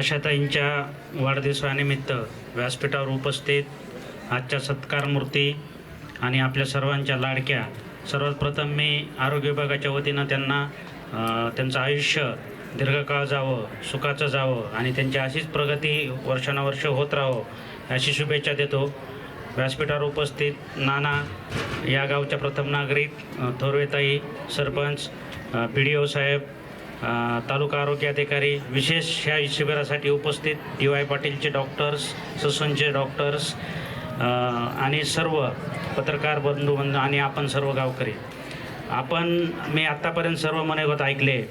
आशाताईंच्या वाढदिवसानिमित्त व्यासपीठावर उपस्थित आजच्या सत्कार मूर्ती आणि आपल्या सर्वांच्या लाडक्या सर्वात प्रथम मी आरोग्य विभागाच्या वतीनं त्यांना त्यांचं आयुष्य दीर्घकाळ जावं सुखाचं जावं आणि त्यांची अशीच प्रगती वर्षानुवर्ष होत राहावं अशी शुभेच्छा देतो. व्यासपीठावर उपस्थित नाना या गावच्या प्रथम नागरिक थोरवेताई सरपंच पी डी ओ साहेब तालुका आरोग्य अधिकारी विशेष ह्या शिबिरासाठी उपस्थित डी वाय पाटीलचे डॉक्टर्स ससूनचे डॉक्टर्स आणि सर्व पत्रकार बंधू बंधू आणि आपण सर्व गावकरी. आपण मी आत्तापर्यंत सर्व मनोगत ऐकले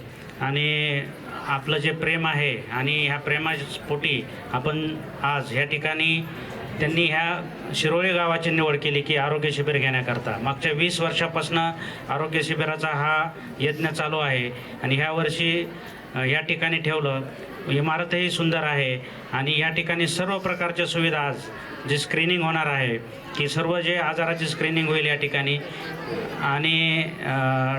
आणि आपलं जे प्रेम आहे आणि ह्या प्रेमापोटी आपण आज ह्या ठिकाणी त्यांनी ह्या शिरोळी गावाची निवड केली की आरोग्य शिबिर घेण्याकरता. मागच्या वीस वर्षापासून आरोग्य शिबिराचा हा यज्ञ चालू आहे. आणि ह्या वर्षी या ठिकाणी ठेवलं. इमारतही सुंदर आहे आणि या ठिकाणी सर्व प्रकारच्या सुविधा आज जे स्क्रीनिंग होणार आहे की सर्व जे आजाराची स्क्रीनिंग होईल या ठिकाणी. आणि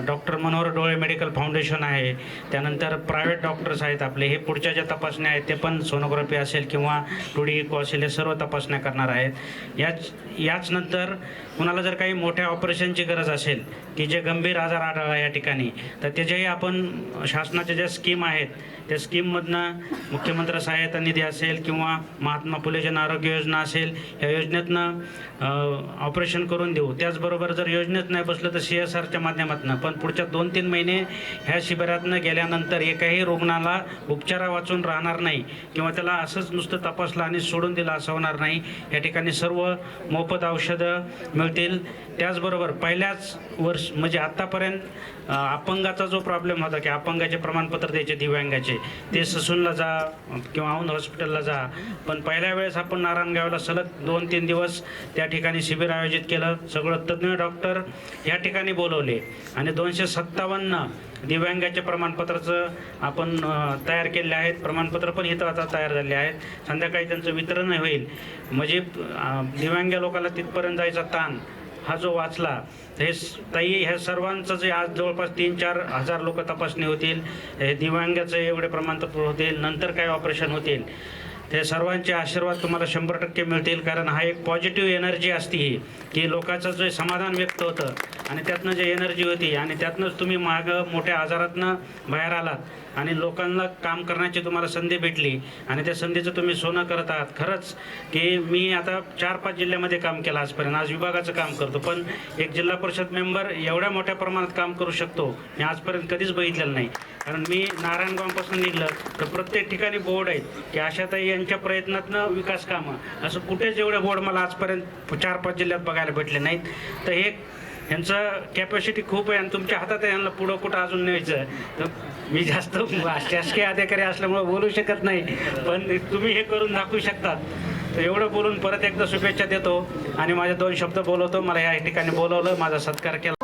डॉक्टर मनोहर डोळे मेडिकल फाउंडेशन आहे. त्यानंतर प्रायव्हेट डॉक्टर्स आहेत आपले. हे पुढच्या ज्या तपासण्या आहेत ते पण सोनोग्राफी असेल किंवा टू डी इको असेल हे सर्व तपासण्या करणार आहेत. याच याच नंतर कुणाला जर काही मोठ्या ऑपरेशनची गरज असेल की जे गंभीर आजार आढळला या ठिकाणी तर त्याच्याही आपण शासनाच्या ज्या स्कीम आहेत त्या स्कीममधनं मुख्यमंत्री सहाय्यता निधी असेल किंवा महात्मा फुले जन आरोग्य योजना असेल या योजनेतनं ऑपरेशन करून देऊ. त्याचबरोबर जर योजनेत नाही बसलं तर सी एस आरच्या माध्यमातून. पण पुढच्या दोन तीन महिने ह्या शिबिरातनं गेल्यानंतर एकाही रुग्णाला उपचारा वाचून राहणार नाही किंवा त्याला असंच नुसतं तपासलं आणि सोडून दिलं असं होणार नाही. या ठिकाणी सर्व मोफत औषधं मिळतील. त्याचबरोबर पहिल्याच वर्ष म्हणजे आत्तापर्यंत अपंगाचा जो प्रॉब्लेम होता की अपंगाचे प्रमाणपत्र द्यायचे दिव्यांगाचे ते ससूनला जा किंवा औंध हॉस्पिटलला जा. पण पहिल्या वेळेस आपण नारायणगावला सलग दोन तीन दिवस त्या ठिकाणी शिबिर आयोजित केलं. सगळं तज्ज्ञ डॉक्टर या ठिकाणी बोलवले. आणि दोनशे सत्तावन्न दिव्यांगाच्या प्रमाणपत्राचं आपण तयार केले आहेत. प्रमाणपत्र पण इथं आता तयार झाले आहेत. संध्याकाळी त्यांचं वितरण होईल. म्हणजे दिव्यांग लोकांना तिथपर्यंत जायचा ताण हा जो वाचला हे स- ताई ह्या सर्वांचं जे आज जवळपास तीन चार हजार लोक तपासणी होतील हे दिव्यांगाचे एवढे प्रमाणपत्र होतील नंतर काय ऑपरेशन होतील? ते सर्वांचे आशीर्वाद तुम्हाला शंभर टक्के मिळतील कारण हा एक पॉझिटिव्ह एनर्जी असते ही की लोकांचं जे समाधान व्यक्त होतं आणि त्यातनं जे एनर्जी होती आणि त्यातनंच तुम्ही मागं मोठ्या आजारातनं बाहेर आलात आणि लोकांना काम करण्याची तुम्हाला संधी भेटली आणि त्या संधीचं तुम्ही सोनं करत आहात. खरंच की मी आता चार पाच जिल्ह्यामध्ये काम केलं आजपर्यंत आज विभागाचं काम करतो पण एक जिल्हा परिषद मेंबर एवढ्या मोठ्या प्रमाणात काम करू शकतो मी आजपर्यंत कधीच बघितलेलं नाही. कारण मी नारायणगावपासून निघलं तर प्रत्येक ठिकाणी बोर्ड आहेत की आशाताई यांच्या प्रयत्नातनं विकास कामं. असं कुठेच एवढे बोर्ड मला आजपर्यंत चार पाच जिल्ह्यात बघायला भेटले नाहीत. तर हे यांचं कॅपॅसिटी खूप आहे आणि तुमच्या हातात आहे. यांना पुढं कुठं अजून न्यायचं तर मी जास्त शासकीय अधिकारी असल्यामुळे बोलू शकत नाही. पण तुम्ही हे करून दाखवू शकतात. तर एवढं बोलून परत एकदा शुभेच्छा देतो. आणि माझे दोन शब्द बोलवतो. मला या ठिकाणी बोलवलं. माझा सत्कार केला.